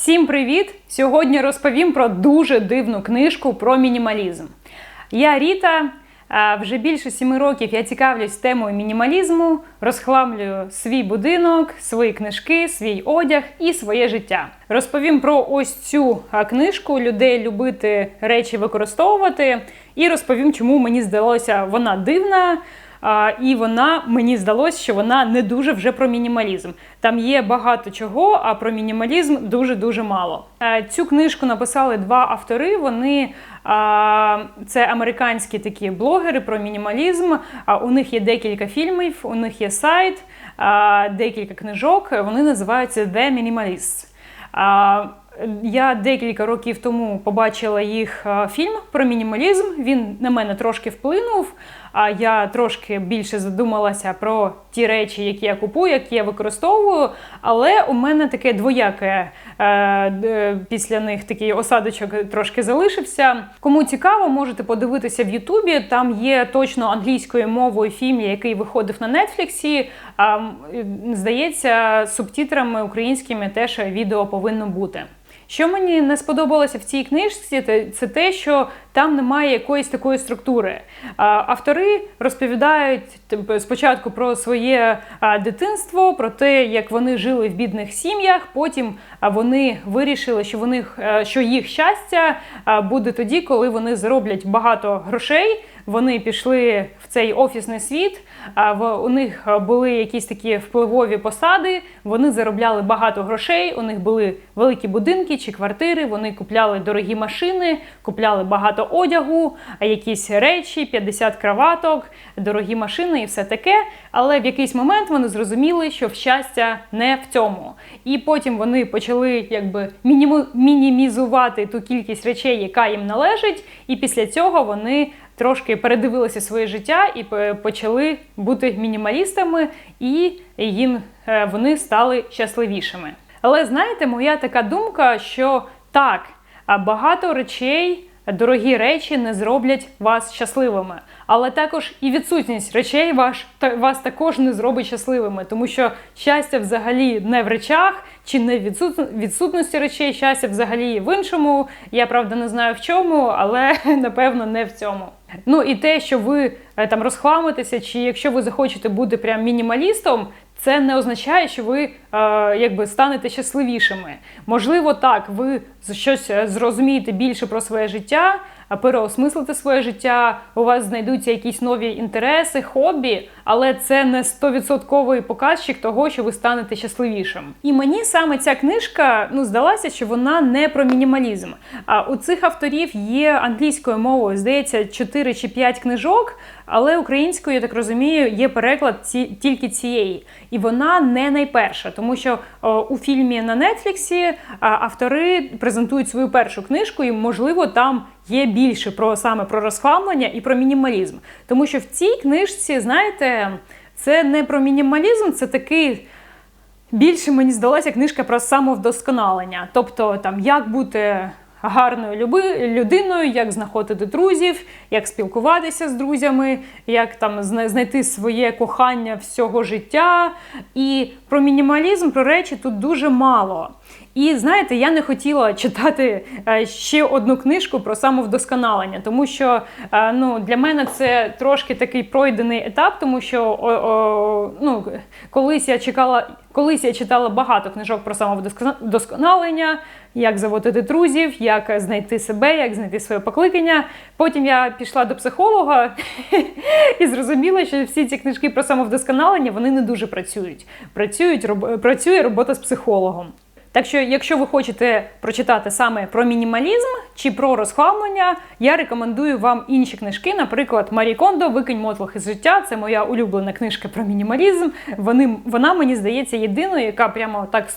Всім привіт! Сьогодні розповім про дуже дивну книжку про мінімалізм. Я Ріта. Вже більше сіми років я цікавлюсь темою мінімалізму, розхламлюю свій будинок, свої книжки, свій одяг і своє життя. Розповім про ось цю книжку людей любити речі використовувати, і розповім, чому мені здалося вона дивна. І вона мені здалося, що вона не дуже вже про мінімалізм. Там є багато чого, а про мінімалізм дуже дуже мало. Е, Цю книжку написали два автори. Вони це американські такі блогери про мінімалізм. У них є декілька фільмів, у них є сайт, декілька книжок. Вони називаються The Minimalists. Я декілька років тому побачила їх фільм про мінімалізм. Він на мене трошки вплинув. А я трошки більше задумалася про ті речі, які я купую, які я використовую. Але у мене таке двояке е, після них такий осадочок трошки залишився. Кому цікаво, можете подивитися в Ютубі. Там є точно англійською мовою фільм, який виходив на Нетфліксі. Здається, з субтитрами українськими теж відео повинно бути. Що мені не сподобалося в цій книжці, це те, що там немає якоїсь такої структури. Автори розповідають спочатку про своє дитинство, про те, як вони жили в бідних сім'ях. Потім вони вирішили, що вони е, що їх щастя буде тоді, коли вони зароблять багато грошей. Вони пішли в цей офісний світ. А в у них були якісь такі впливові посади. Вони заробляли багато грошей. У них були великі будинки чи квартири. Вони купляли дорогі машини, купляли багато одягу, якісь речі, 50 краваток, дорогі машини і все таке. Але в якийсь момент вони зрозуміли, що щастя не в цьому. І потім вони почали якби мінімізувати ту кількість речей, яка їм належить. І після цього вони трошки передивилися своє життя і почали бути мінімалістами, і їм е, вони стали щасливішими. Але знаєте, моя така думка, що так, багато речей. Дорогі речі не зроблять вас щасливими, але також і відсутність речей ваш та вас також не зробить щасливими, тому що щастя взагалі не в речах чи не в відсутності речей, щастя взагалі в іншому. Я правда не знаю в чому, але напевно не в цьому. Ну і те, що ви е, там розхламитеся, чи якщо ви захочете бути прям мінімалістом, це не означає, що ви е, якби станете щасливішими. Можливо, так, ви щось е, зрозумієте більше про своє життя, а переосмислите своє життя, у вас знайдуться якісь нові інтереси, хобі, але це не 100% показчик того, що ви станете щасливішим. І мені саме ця книжка ну здалася, що вона не про мінімалізм. А у цих авторів є англійською мовою, здається, 4 чи 5 книжок. Але українською, я так розумію, є переклад ці, тільки цієї. І вона не найперша, тому що о, у фільмі на Нетфліксі автори презентують свою першу книжку, і, можливо, там є більше про саме про розхламлення і про мінімалізм. Тому що в цій книжці, знаєте, це не про мінімалізм, це такий. Більше мені здалася книжка про самовдосконалення. Тобто, там як бути гарною людиною, як знаходити друзів, як спілкуватися з друзями, як там знайти своє кохання всього життя. І про мінімалізм, про речі тут дуже мало. І знаєте, я не хотіла читати е, ще одну книжку про самовдосконалення, тому що е, ну, для мене це трошки такий пройдений етап, тому що ну, колись я чекала, колись я читала багато книжок про самовдосконалення, як заводити друзів, як знайти себе, як знайти своє покликання. Потім я пішла до психолога і зрозуміла, що всі ці книжки про самовдосконалення вони не дуже працюють. Працюють роб- працює робота з психологом. Так що, якщо ви хочете прочитати саме про мінімалізм чи про розхламлення, я рекомендую вам інші книжки. Наприклад, Марі Кондо Викинь мотлох із життя. Це моя улюблена книжка про мінімалізм. Вони, вона мені здається єдиною, яка прямо так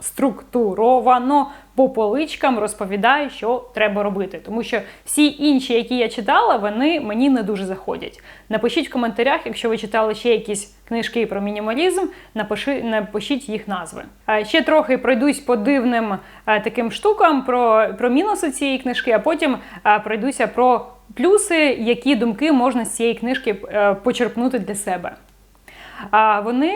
структуровано по поличкам розповідає, що треба робити. Тому що всі інші, які я читала, вони мені не дуже заходять. Напишіть в коментарях, якщо ви читали ще якісь книжки про мінімалізм, напиши, напишіть їх назви. Ще трохи пройдусь по дивним е, таким штукам про, про мінуси цієї книжки, а потім е, пройдуся про плюси, які думки можна з цієї книжки е, почерпнути для себе. А вони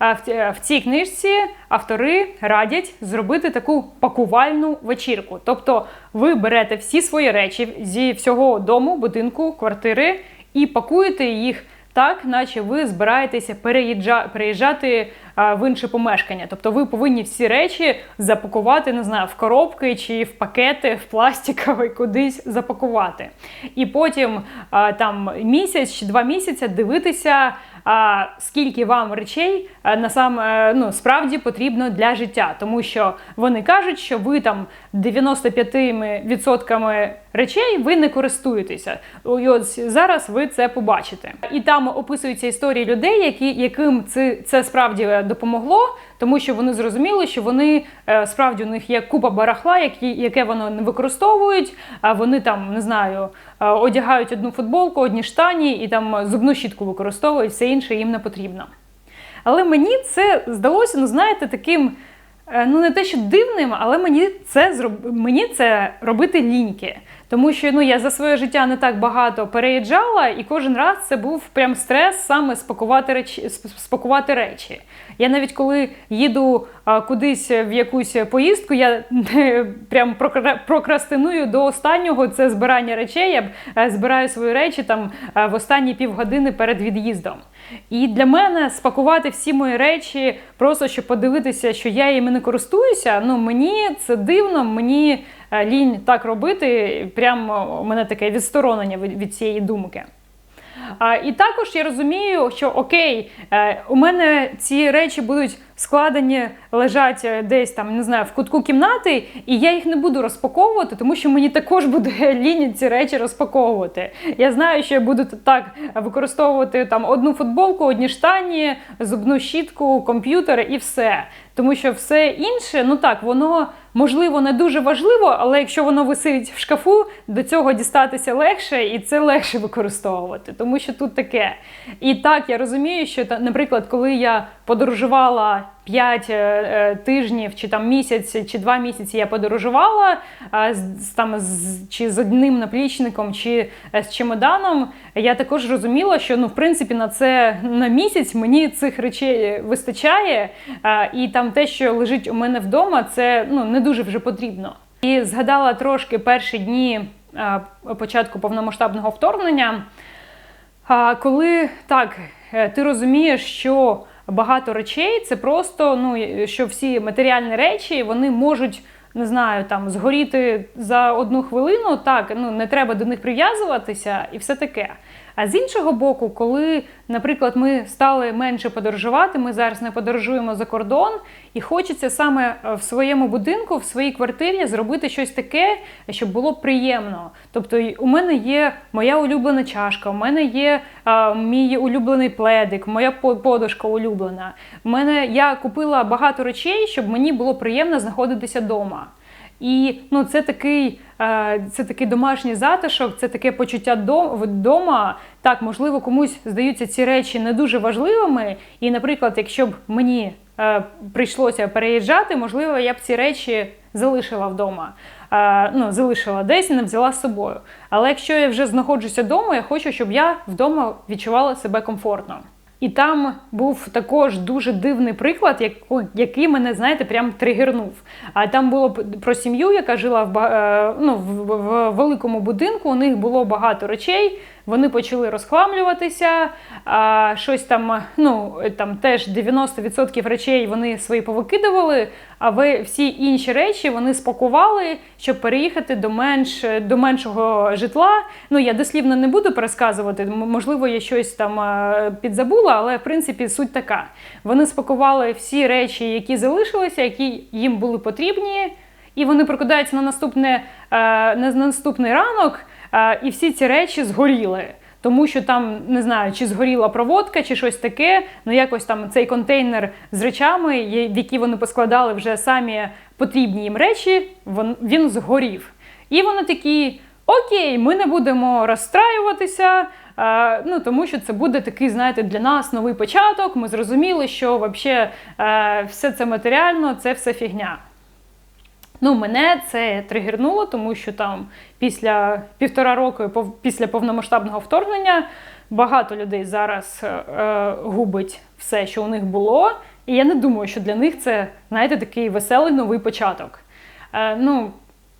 в, цій книжці автори радять зробити таку пакувальну вечірку. Тобто ви берете всі свої речі зі всього дому, будинку, квартири і пакуєте їх так, наче ви збираєтеся переїжджа- переїжджати а, в інше помешкання. Тобто ви повинні всі речі запакувати, не знаю, в коробки чи в пакети, в пластиковий кудись запакувати. І потім там місяць чи два місяці дивитися. А скільки вам речей а, на сам е, ну справді потрібно для життя, тому що вони кажуть, що ви там 95% речей ви не користуєтеся. І от зараз ви це побачите. І там описуються історії людей, які яким це, це справді допомогло, тому що вони зрозуміли, що вони е, справді у них є купа барахла, які, яке вони не використовують. А вони там не знаю, е, одягають одну футболку, одні штані і там зубну щітку використовують, все інше їм не потрібно. Але мені це здалося, ну знаєте, таким. е, Ну, не те, що дивним, але мені це мені це робити ліньки. Тому що ну, я за своє життя не так багато переїжджала, і кожен раз це був прям стрес саме спакувати речі. спакувати речі. Я навіть коли їду а, кудись в якусь поїздку, я не, прям прокра- прокрастиную до останнього це збирання речей. Я е, збираю свої речі там е, в останні півгодини перед від'їздом. І для мене спакувати всі мої речі, просто щоб подивитися, що я їми не користуюся. Ну мені це дивно, мені лінь так робити. Прямо у мене таке відсторонення від, цієї думки. І також я розумію, що окей, е, у мене ці речі будуть складені, лежать е, десь там, не знаю, в кутку кімнати, і я їх не буду розпаковувати, тому що мені також буде лінь ці речі розпаковувати. Я знаю, що я буду так використовувати там одну футболку, одні штані, зубну щітку, комп'ютер і все. Тому що все інше, ну так, воно можливо не дуже важливо, але якщо воно висить в шкафу, до цього дістатися легше і це легше використовувати, тому що тут таке. І так я розумію, що наприклад, коли я подорожувала 5 тижнів, чи там місяць, чи два місяці я подорожувала з, там, з, чи з одним наплічником, чи е, з чемоданом, я також розуміла, що ну, в принципі на це на місяць мені цих речей вистачає, і там те, що лежить у мене вдома, це ну, не дуже вже потрібно. І згадала трошки перші дні початку повномасштабного вторгнення. Коли так, е, ти розумієш, що багато речей це просто ну, що всі матеріальні речі вони можуть. Не знаю, там згоріти за одну хвилину, так ну не треба до них прив'язуватися і все таке. А з іншого боку, коли, наприклад, ми стали менше подорожувати, ми зараз не подорожуємо за кордон, і хочеться саме е, в своєму будинку, в своїй квартирі зробити щось таке, щоб було приємно. Тобто, у мене є моя улюблена чашка, у мене є а, мій улюблений пледик, моя по- подушка улюблена. У мене я купила багато речей, щоб мені було приємно знаходитися вдома. І ну, це такий, е, це такий домашній затишок, це таке почуття до- вдома. Так, можливо, комусь здаються ці речі не дуже важливими. І, наприклад, якщо б мені е, прийшлося переїжджати, можливо, я б ці речі залишила вдома. Е, ну, залишила десь не взяла з собою. Але якщо я вже знаходжуся вдома, я хочу, щоб я вдома відчувала себе комфортно. І там був також дуже дивний приклад, який мене, знаєте, прям тригернув. А там було про сім'ю, яка жила в, е, ну, в великому будинку. У них було багато речей. Вони почали розхламлюватися. А, щось там, ну там теж 90% речей вони свої повикидували. А ви всі інші речі вони спакували, щоб переїхати до менш до меншого житла. Ну я дослівно не буду пересказувати. Можливо, я щось там підзабула, але в принципі суть така. Вони спакували всі речі, які залишилися, які їм були потрібні. І вони прокидаються на наступне на наступний ранок, і всі ці речі згоріли. Тому що там не знаю, чи згоріла проводка, чи щось таке. Ну якось там цей контейнер з речами, в які вони поскладали вже самі потрібні їм речі, він, згорів. І вони такі: окей, ми не будемо розстраюватися. е, Ну, тому що це буде такий, знаєте, для нас новий початок. Ми зрозуміли, що вообще е, все це матеріально, це все фігня. Ну, мене це тригернуло, тому що там після півтора року після повномасштабного вторгнення багато людей зараз е, е, губить все, що у них було, І я не думаю, що для них це, знаєте, такий веселий новий початок. Е, ну,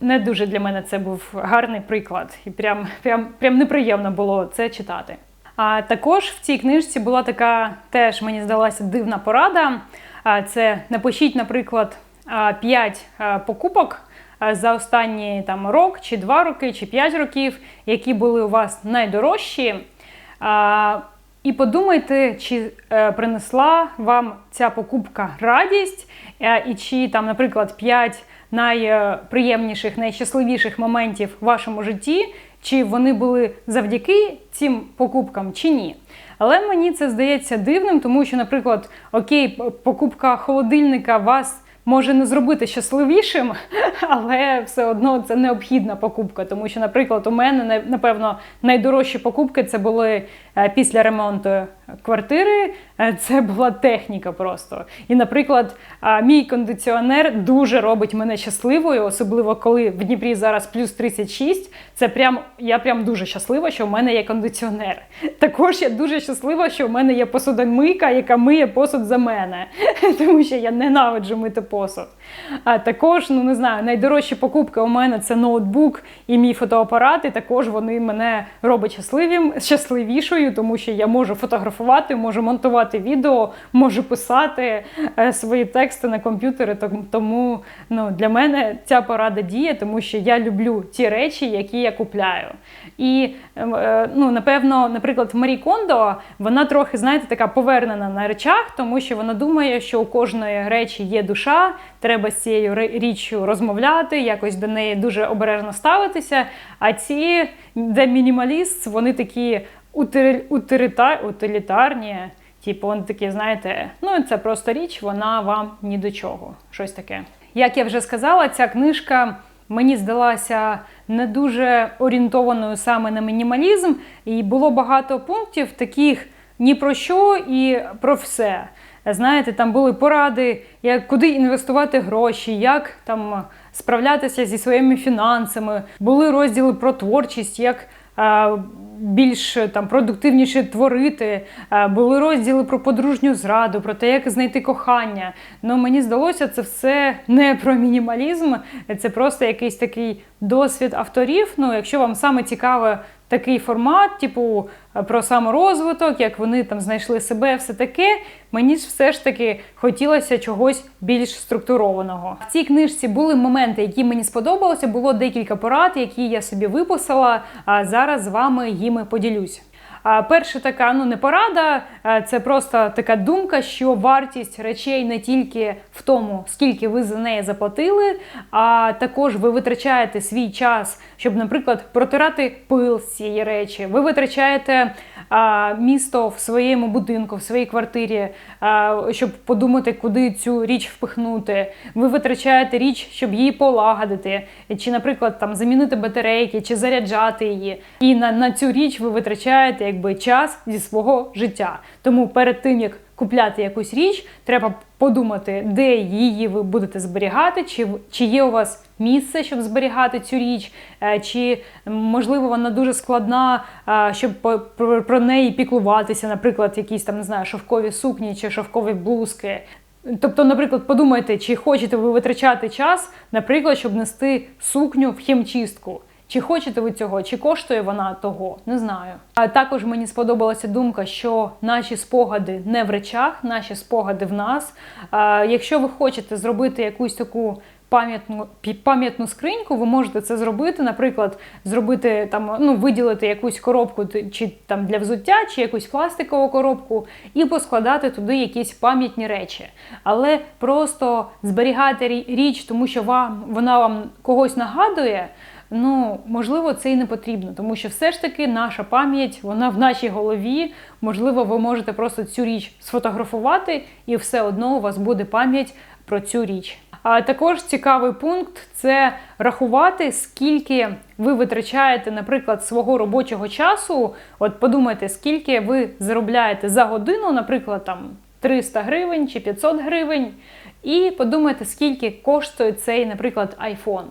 не дуже для мене це був гарний приклад, і прям, прям, прям неприємно було це читати. А також в цій книжці була така теж, мені здалася, дивна порада. Це напишіть, наприклад, 5 покупок за останні там рок, чи 2 роки, чи 5 років, які були у вас найдорожчі. І подумайте, чи е, принесла вам ця покупка радість, е, і чи там, наприклад, 5 найприємніших, найщасливіших моментів в вашому житті, чи вони були завдяки цим покупкам, чи ні. Але мені це здається дивним, тому що, наприклад, окей, покупка холодильника вас може не зробити щасливішим, але все одно це необхідна покупка. Тому що, наприклад, у мене напевно найдорожчі покупки це були е, після ремонту квартири. Е, це була техніка просто. І, наприклад, мій кондиціонер дуже робить мене щасливою, особливо коли в Дніпрі зараз плюс 36. Це прям я прям дуже щаслива, що в мене є кондиціонер. Також я дуже щаслива, що в мене є посудомийка, яка миє посуд за мене, тому що я ненавиджу мити посуд. А також, ну не знаю, найдорожчі покупки у мене це ноутбук і мій фотоапарат. І також вони мене роблять щасливим, щасливішою, тому що я можу фотографувати, можу монтувати відео, можу писати е, свої тексти на комп'ютері. Тому ну, для мене ця порада діє, тому що я люблю ті речі, які я купляю. І е, ну, напевно, наприклад, Марі Кондо, вона трохи, знаєте, така повернена на речах, тому що вона думає, що у кожної речі є душа, треба з цією річчю розмовляти, якось до неї дуже обережно ставитися. А ці, де мінімаліст, вони такі утилітарні. Типу, вони такі, знаєте, ну це просто річ, вона вам ні до чого. Щось таке. Як я вже сказала, ця книжка мені здалася не дуже орієнтованою саме на мінімалізм, і було багато пунктів таких ні про що і про все. Знаєте, там були поради, як куди інвестувати гроші, як там справлятися зі своїми фінансами. Були розділи про творчість, як більш там продуктивніше творити. Були розділи про подружню зраду, про те, як знайти кохання. Ну мені здалося, це все не про мінімалізм, це просто якийсь такий досвід авторів. Ну, якщо вам саме цікаве такий формат, типу е, про саморозвиток, як вони там знайшли себе, все таке. Мені ж все ж таки хотілося чогось більш структурованого. В цій книжці були моменти, які мені сподобалися. Було декілька порад, які я собі виписала. А зараз з вами їми поділюсь. А перша така ну не порада, це просто така думка, що вартість речей не тільки в тому, скільки ви за неї заплатили, а також ви витрачаєте свій час, щоб, наприклад, протирати пил з цієї речі. Ви витрачаєте а, місто в своєму будинку, в своїй квартирі, а, щоб подумати, куди цю річ впихнути. Ви витрачаєте річ, щоб її полагодити, чи, наприклад, там замінити батарейки, чи заряджати її. І на, на цю річ ви витрачаєте якби час зі свого життя. Тому перед тим як купляти якусь річ, треба подумати, де її ви будете зберігати, чи чи є у вас місце, щоб зберігати цю річ, е, чи можливо вона дуже складна, е, щоб про неї піклуватися, наприклад, якісь там не знаю, шовкові сукні чи шовкові блузки. Тобто, наприклад, подумайте, чи хочете ви витрачати час, наприклад, щоб нести сукню в хімчистку. Чи хочете ви цього, чи коштує вона того, не знаю. А також мені сподобалася думка, що наші спогади не в речах, наші спогади в нас. А, Якщо ви хочете зробити якусь таку пам'ятну пам'ятну скриньку, ви можете це зробити, наприклад, зробити там, ну, виділити якусь коробку чи там для взуття, чи якусь пластикову коробку, і поскладати туди якісь пам'ятні речі. Але просто зберігати річ, тому що вам вона вам когось нагадує ну можливо, це і не потрібно, тому що все ж таки наша пам'ять, вона в нашій голові. Можливо, ви можете просто цю річ сфотографувати, і все одно у вас буде пам'ять про цю річ. А також цікавий пункт це рахувати, скільки ви витрачаєте, наприклад, свого робочого часу. От подумайте, скільки ви заробляєте за годину, наприклад, там 300 гривень чи 500 гривень. І подумайте, скільки коштує цей, наприклад, iPhone.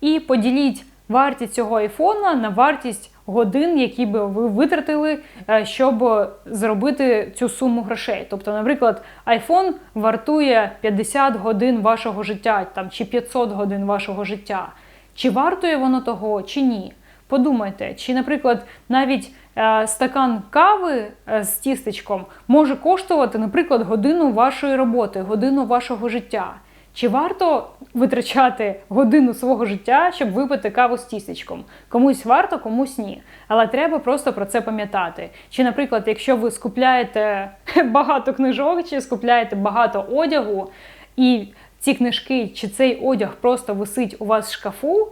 І поділіть вартість цього айфона на вартість годин, які би ви витратили, е, щоб зробити цю суму грошей. Тобто, наприклад, iPhone вартує 50 годин вашого життя там, чи 500 годин вашого життя. Чи вартує воно того, чи ні? Подумайте, чи, наприклад, навіть е, стакан кави е, з тістечком може коштувати, наприклад, годину вашої роботи, годину вашого життя. Чи варто витрачати годину свого життя, щоб випити каву з тістечком? Комусь варто, комусь ні. Але треба просто про це пам'ятати. Чи, наприклад, якщо ви скупляєте багато книжок, чи скупляєте багато одягу, і ці книжки чи цей одяг просто висить у вас в шкафу,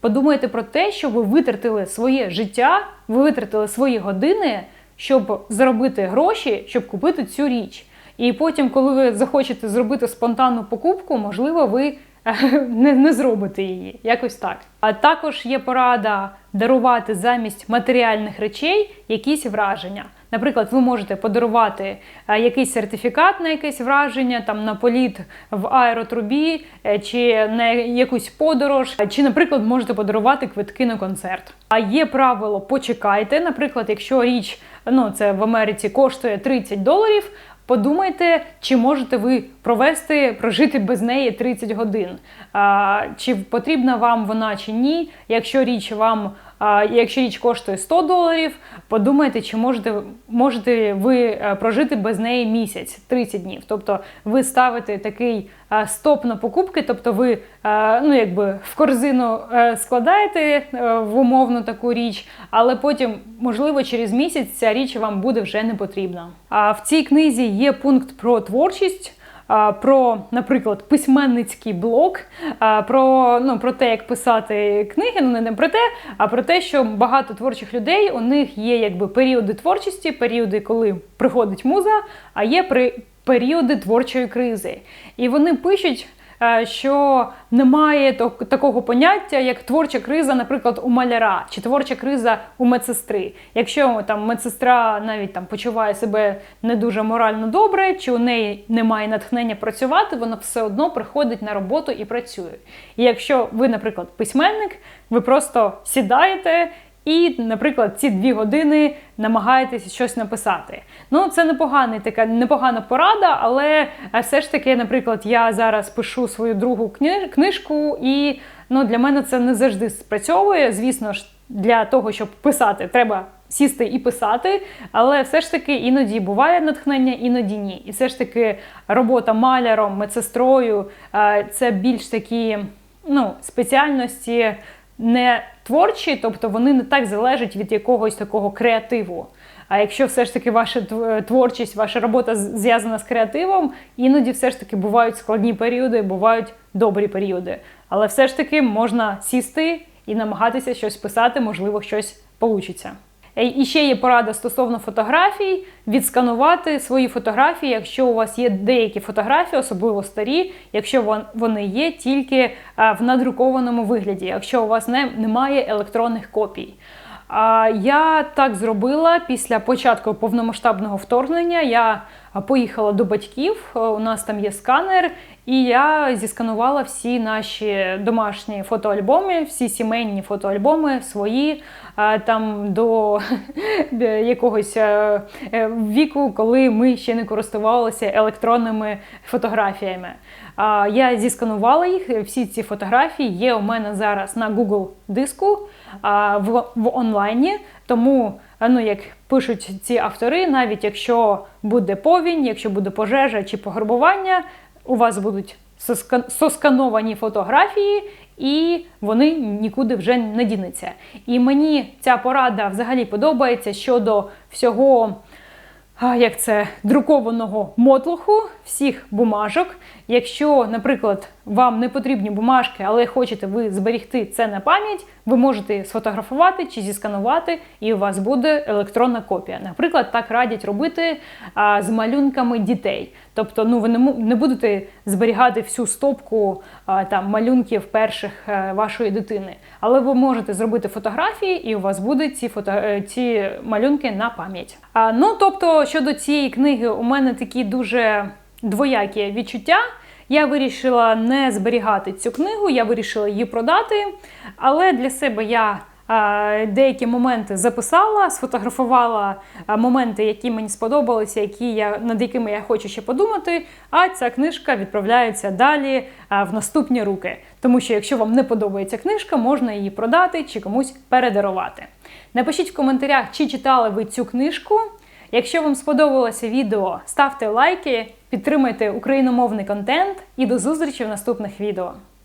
подумайте про те, що ви витратили своє життя, ви витратили свої години, щоб заробити гроші, щоб купити цю річ. І потім, коли ви захочете зробити спонтанну покупку, можливо, ви не, не зробите її. Якось так. А також є порада дарувати замість матеріальних речей якісь враження. Наприклад, ви можете подарувати е, якийсь сертифікат на якесь враження, там на політ в аеротрубі, е, чи на якусь подорож, чи, наприклад, можете подарувати квитки на концерт. А є правило почекайте. Наприклад, якщо річ ну це в Америці коштує 30 доларів. Подумайте, чи можете ви провести, прожити без неї 30 годин. А, Чи потрібна вам вона чи ні. Якщо річ вам, якщо річ коштує 100 доларів, подумайте, чи можете можете ви е, прожити без неї місяць, 30 днів. Тобто ви ставите такий стоп на покупки, тобто ви ну, якби в корзину складаєте в умовну таку річ, але потім, можливо, через місяць ця річ вам буде вже не потрібна. А в цій книзі є пункт про творчість про, наприклад, письменницький блок, про ну, про те, як писати книги, ну не про те, а про те, що багато творчих людей у них є якби періоди творчості, періоди, коли приходить муза, а є при періоди творчої кризи. І вони пишуть. Е, що немає такого поняття, як творча криза, наприклад, у маляра чи творча криза у медсестри. Якщо там медсестра навіть там почуває себе не дуже морально добре, чи у неї немає натхнення працювати, вона все одно приходить на роботу і працює. І якщо ви, наприклад, письменник, ви просто сідаєте. І, наприклад, ці дві години намагаєтесь щось написати. Ну, це непоганий, така непогана порада, але е, все ж таки, наприклад, я зараз пишу свою другу книжку, і ну, для мене це не завжди спрацьовує. Звісно ж, для того, щоб писати, треба сісти і писати, але все ж таки іноді буває натхнення, іноді ні. І все ж таки робота маляром, медсестрою е, це більш такі ну, спеціальності не творчі, тобто вони не так залежать від якогось такого креативу. А якщо все ж таки ваша творчість, ваша робота зв'язана з креативом, іноді все ж таки бувають складні періоди, бувають добрі періоди. Але все ж таки можна сісти і намагатися щось писати, можливо, щось получиться. Е, і ще є порада стосовно фотографій, відсканувати свої фотографії, якщо у вас є деякі фотографії, особливо старі, якщо вони є тільки е, в надрукованому вигляді, якщо у вас не, немає електронних копій. Я так зробила після початку повномасштабного вторгнення. Я поїхала до батьків, у нас там є сканер, і я зісканувала всі наші домашні фотоальбоми, всі сімейні фотоальбоми свої там до якогось е, е, віку, коли ми ще не користувалися електронними фотографіями. Я зісканувала їх. Всі ці фотографії є у мене зараз на Google диску в, в онлайні. Тому, ну як пишуть ці автори, навіть якщо буде повінь, якщо буде пожежа чи пограбування, у вас будуть соскановані фотографії, і вони нікуди вже не дінуться. І мені ця порада взагалі подобається щодо всього як це друкованого мотлуху всіх бумажок. Якщо, наприклад, вам не потрібні бумажки, але хочете ви зберігти це на пам'ять, ви можете сфотографувати чи зісканувати, і у вас буде електронна копія. Наприклад, так радять робити а, з малюнками дітей. Тобто, ну ви не, не будете зберігати всю стопку а, там малюнків перших а, е, вашої дитини, але ви можете зробити фотографії, і у вас будуть ці фото е, ці малюнки на пам'ять. А, Ну тобто, щодо цієї книги, у мене такі дуже двоякі відчуття. Я вирішила не зберігати цю книгу, я вирішила її продати. Але для себе я деякі моменти записала, сфотографувала моменти, які мені сподобалися, які я над якими я хочу ще подумати. А ця книжка відправляється далі в наступні руки. Тому що, якщо вам не подобається книжка, можна її продати чи комусь передарувати. Напишіть в коментарях, чи читали ви цю книжку. Якщо вам сподобалося відео, ставте лайки, підтримайте україномовний контент і до зустрічі в наступних відео.